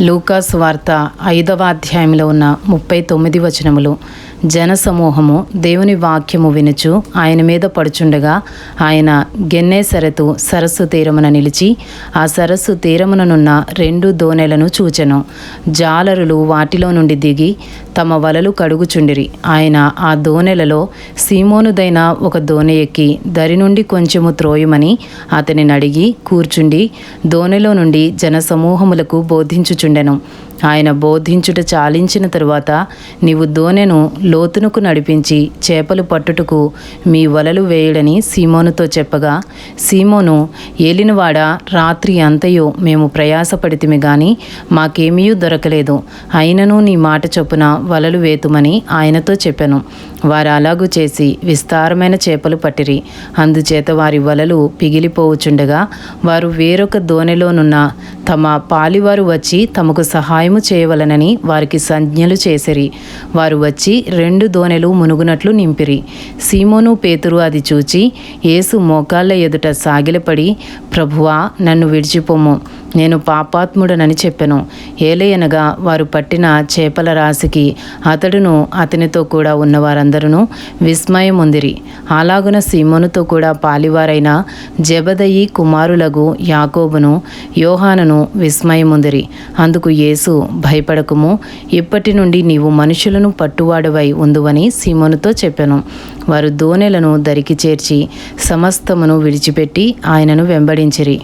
లూకాస్ వార్త ఐదవ అధ్యాయంలో ఉన్న ముప్పై తొమ్మిది వచనములు. జనసమూహము దేవుని వాక్యము వినుచు ఆయన మీద పడుచుండగా ఆయన గెన్నేసరతు సరస్సు తీరమున నిలిచి ఆ సరస్సు తీరముననున్న రెండు దోనెలను చూచెను. జాలరులు వాటిలో నుండి దిగి తమ వలలు కడుగుచుండిరి. ఆయన ఆ దోనెలలో సీమోనుదైన ఒక దోనె ఎక్కి దరి నుండి కొంచెము త్రోయమని అతనిని అడిగి కూర్చుండి దోనెలో నుండి జనసమూహములకు బోధించుచుండెను. ఆయన బోధించుట చాలించిన తరువాత నీవు దోనెను లోతునకు నడిపించి చేపలు పట్టుటకు మీ వలలు వేయడని సీమోనుతో చెప్పగా సీమోను ఏలినవాడ రాత్రి అంతయు మేము ప్రయాసపడితిమి గాని మాకేమీ దొరకలేదు. అయినను నీ మాట చొప్పున వలలు వేతుమని ఆయనతో చెప్పాను. వారు అలాగూ చేసి విస్తారమైన చేపలు పట్టిరి. అందుచేత వారి వలలు పిగిలిపోవుచుండగా వారు వేరొక దోనెలోనున్న తమ పాలివారు వచ్చి తమకు సహాయము చేయవలనని వారికి సంజ్ఞలు చేసిరి. వారు వచ్చి రెండు దోనెలు మునుగునట్లు నింపిరి. సీమోను పేతురు అది చూచి యేసు మోకాళ్ళ ఎదుట సాగిలపడి ప్రభువా నన్ను విడిచిపోము. నేను పాపాత్ముడనని చెప్పెను. ఏలయనగా వారు పట్టిన చేపల రాశికి అతడును అతనితో కూడా ఉన్నవారందరూ విస్మయముందిరి. అలాగున సీమోనుతో కూడా పాలివారైన జబదయి కుమారులగు యాకోబును యోహానను విస్మయముందిరి. అందుకు యేసు భయపడకుము. ఇప్పటి నుండి నీవు మనుషులను పట్టువాడవై ఉందువని సీమోనుతో చెప్పెను. వారు దోనెలను దరికి చేర్చి సమస్తమును విడిచిపెట్టి ఆయనను వెంబడించిరి.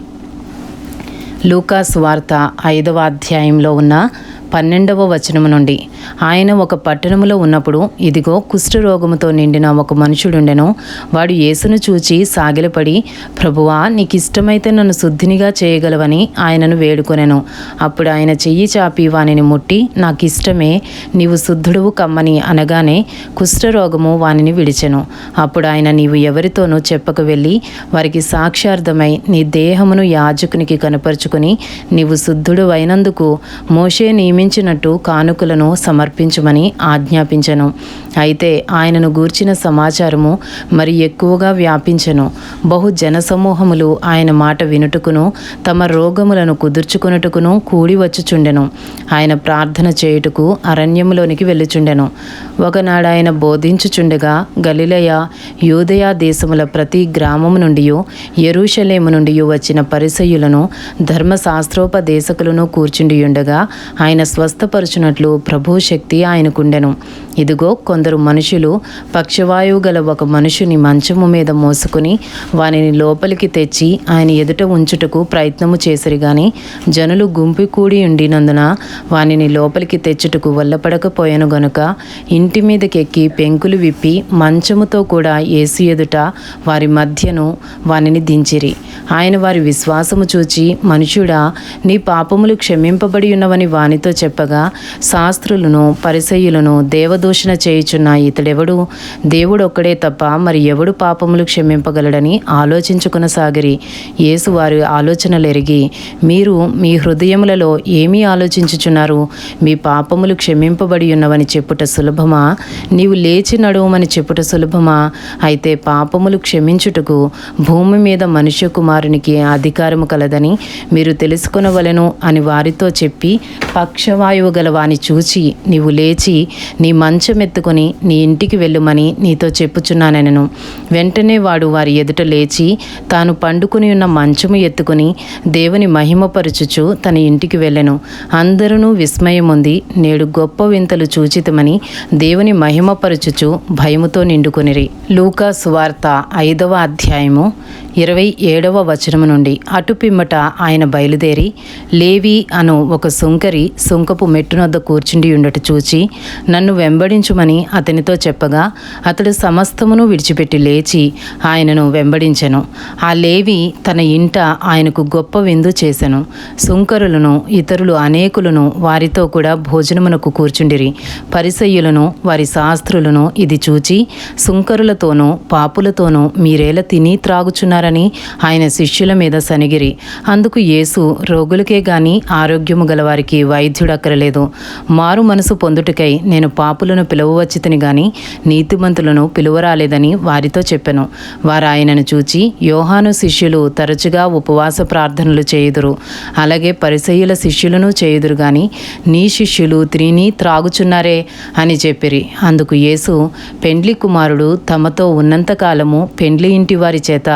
లూకాస్ వార్త ఐదవ అధ్యాయంలో ఉన్న పన్నెండవ వచనము నుండి. ఆయన ఒక పట్టణములో ఉన్నప్పుడు ఇదిగో కుష్ఠరోగముతో నిండిన ఒక మనుషుడుండెను. వాడు యేసును చూచి సాగిలపడి ప్రభువా నీకు ఇష్టమైతే నన్ను శుద్ధినిగా చేయగలవని ఆయనను వేడుకొనెను. అప్పుడు ఆయన చెయ్యి చాపి వానిని ముట్టి నాకు ఇష్టమే నీవు శుద్ధుడువు కమ్మని అనగానే కుష్ఠరోగము వానిని విడిచెను. అప్పుడు ఆయన నీవు ఎవరితోనూ చెప్పకు వెళ్ళి వారికి సాక్షార్థమై నీ దేహమును యాజకునికి కనపరుచుకుని నీవు శుద్ధుడు అయినందుకు మోషే నియమించినట్టు కానుకలను సమర్పించమని ఆజ్ఞాపించను. అయితే ఆయనను గూర్చిన సమాచారము మరి ఎక్కువగా వ్యాపించెను. బహు జనసమూహములు ఆయన మాట వినుటకును తమ రోగములను కుదుర్చుకొనుటకును కూడి వచ్చుచుండెను. ఆయన ప్రార్థన చేయుటకు అరణ్యములోనికి వెళ్ళుచుండెను. ఒకనాడు ఆయన బోధించుచుండగా గలిలయ యూదయ దేశముల ప్రతి గ్రామము నుండి ఎరుషలేము నుండి వచ్చిన పరిసయులను ధర్మశాస్త్రోపదేశకులను కూర్చుండియుండగా ఆయన స్వస్థపరచునట్లు ప్రభు శక్తి ఆయనకుండెను. ఇదిగో కొందరు మనుషులు పక్షవాయువు గల ఒక మనుషుని మంచము మీద మోసుకుని వానిని లోపలికి తెచ్చి ఆయన ఎదుట ఉంచుటకు ప్రయత్నము చేసిరి గాని జనులు గుంపు కూడి ఉండినందున వానిని లోపలికి తెచ్చుటకు వల్లపడకపోయాను గనుక ఇంటి మీదకెక్కి పెంకులు విప్పి మంచముతో కూడా ఏసు ఎదుట వారి మధ్యను వానిని దించిరి. ఆయన వారి విశ్వాసము చూచి మనుషుడా నీ పాపములు క్షమింపబడి ఉన్నవని వానితో చెప్పగా శాస్త్రులను పరిసయ్యులను దూషణ చేయుచున్న ఇతడెవడు? దేవుడు ఒక్కడే తప్ప మరి ఎవడు పాపములు క్షమింపగలడని ఆలోచించుకునసాగిరి. యేసు వారి ఆలోచనలు ఎరిగి మీరు మీ హృదయములలో ఏమీ ఆలోచించుచున్నారు? మీ పాపములు క్షమింపబడి ఉన్నవని చెప్పుట సులభమా? నీవు లేచి నడువమని చెప్పుట సులభమా? అయితే పాపములు క్షమించుటకు భూమి మీద మనుష్య కుమారునికి అధికారము కలదని మీరు తెలుసుకొనవలెను అని వారితో చెప్పి పక్షవాయువు గల వాని చూచి నీవు లేచి నీ మంచం ఎత్తుకొని నీ ఇంటికి వెళ్ళుమని నీతో చెప్పుచున్నానెనను. వెంటనే వాడు వారి ఎదుట లేచి తాను పండుకుని ఉన్న మంచము ఎత్తుకుని దేవుని మహిమపరుచుచు తన ఇంటికి వెళ్ళెను. అందరూ విస్మయముంది నేడు గొప్ప వింతలు చూచితమని దేవుని మహిమపరుచుచు భయముతో నిండుకొనిరి. లూకా సువార్త ఐదవ అధ్యాయము ఇరవై ఏడవ వచనము నుండి అటు పిమ్మట ఆయన బయలుదేరి లేవి అను ఒక సుంకరి సుంకపు మెట్టునొద్ద కూర్చుండి ఉండట చూచి నన్ను వెంబడించుమని అతనితో చెప్పగా అతడు సమస్తమును విడిచిపెట్టి లేచి ఆయనను వెంబడించెను. ఆ లేవి తన ఇంట ఆయనకు గొప్ప విందు చేశను సుంకరులను ఇతరులు అనేకులను వారితో కూడా భోజనమునకు కూర్చుండిరి. పరిసయ్యులను వారి శాస్త్రులను ఇది చూచి సుంకరులతోనూ పాపులతోనూ మీరేలా తిని త్రాగుచున్నారు చేస్తున్నారని ఆయన శిష్యుల మీద సనిగిరి. అందుకు యేసు రోగులకే గాని ఆరోగ్యము గలవారికి వైద్యుడక్కరలేదు. మారు మనసు పొందుటకై నేను పాపులను పిలువవచ్చితిని గాని నీతిమంతులను పిలువరాలేదని వారితో చెప్పెను. వారు ఆయనను చూచి యోహాను శిష్యులు తరచుగా ఉపవాస ప్రార్థనలు చేయుదురు. అలాగే పరిసయ్యుల శిష్యులను చేయుదురు గాని నీ శిష్యులు త్రీని త్రాగుచున్నారే అని చెప్పిరి. అందుకు యేసు పెండ్లి కుమారుడు తమతో ఉన్నంత కాలము పెండ్లి ఇంటి వారి చేత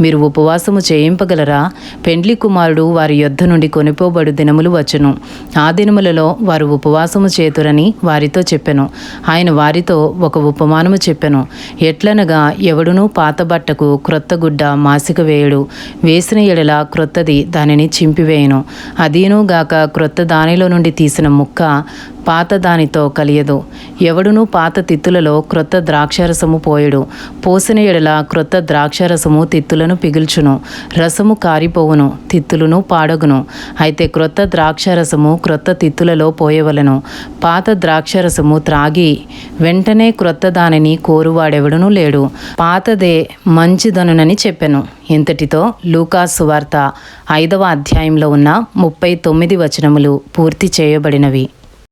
మీరు ఉపవాసము చేయింపగలరా? పెండ్లి కుమారుడు వారి యొద్ధ నుండి కొనిపోబడు దినములు వచ్చును. ఆ దినములలో వారు ఉపవాసము చేతురని వారితో చెప్పెను. ఆయన వారితో ఒక ఉపమానము చెప్పెను. ఎట్లనగా ఎవడునూ పాత బట్టకు క్రొత్త గుడ్డ మాసిక వేయడు వేసిన ఎడల క్రొత్తది దానిని చింపివేయను. అదీను గాక క్రొత్త దానిలో నుండి తీసిన ముక్క పాత దానితో కలియదు. ఎవడునూ పాత తిత్తులలో క్రొత్త ద్రాక్షారసము పోయడు. పోసిన ఎడల క్రొత్త ద్రాక్షారసము తిత్తులను పిగుల్చును. రసము కారిపోవును తిత్తులను పాడగును. అయితే క్రొత్త ద్రాక్షారసము క్రొత్త తిత్తులలో పోయవలను. పాత ద్రాక్షారసము త్రాగి వెంటనే క్రొత్త దానిని కోరువాడెవడునూ లేడు. పాతదే మంచిదనునని చెప్పెను. ఇంతటితో లూకాసు వార్త ఐదవ అధ్యాయంలో ఉన్న ముప్పై తొమ్మిది వచనములు పూర్తి చేయబడినవి.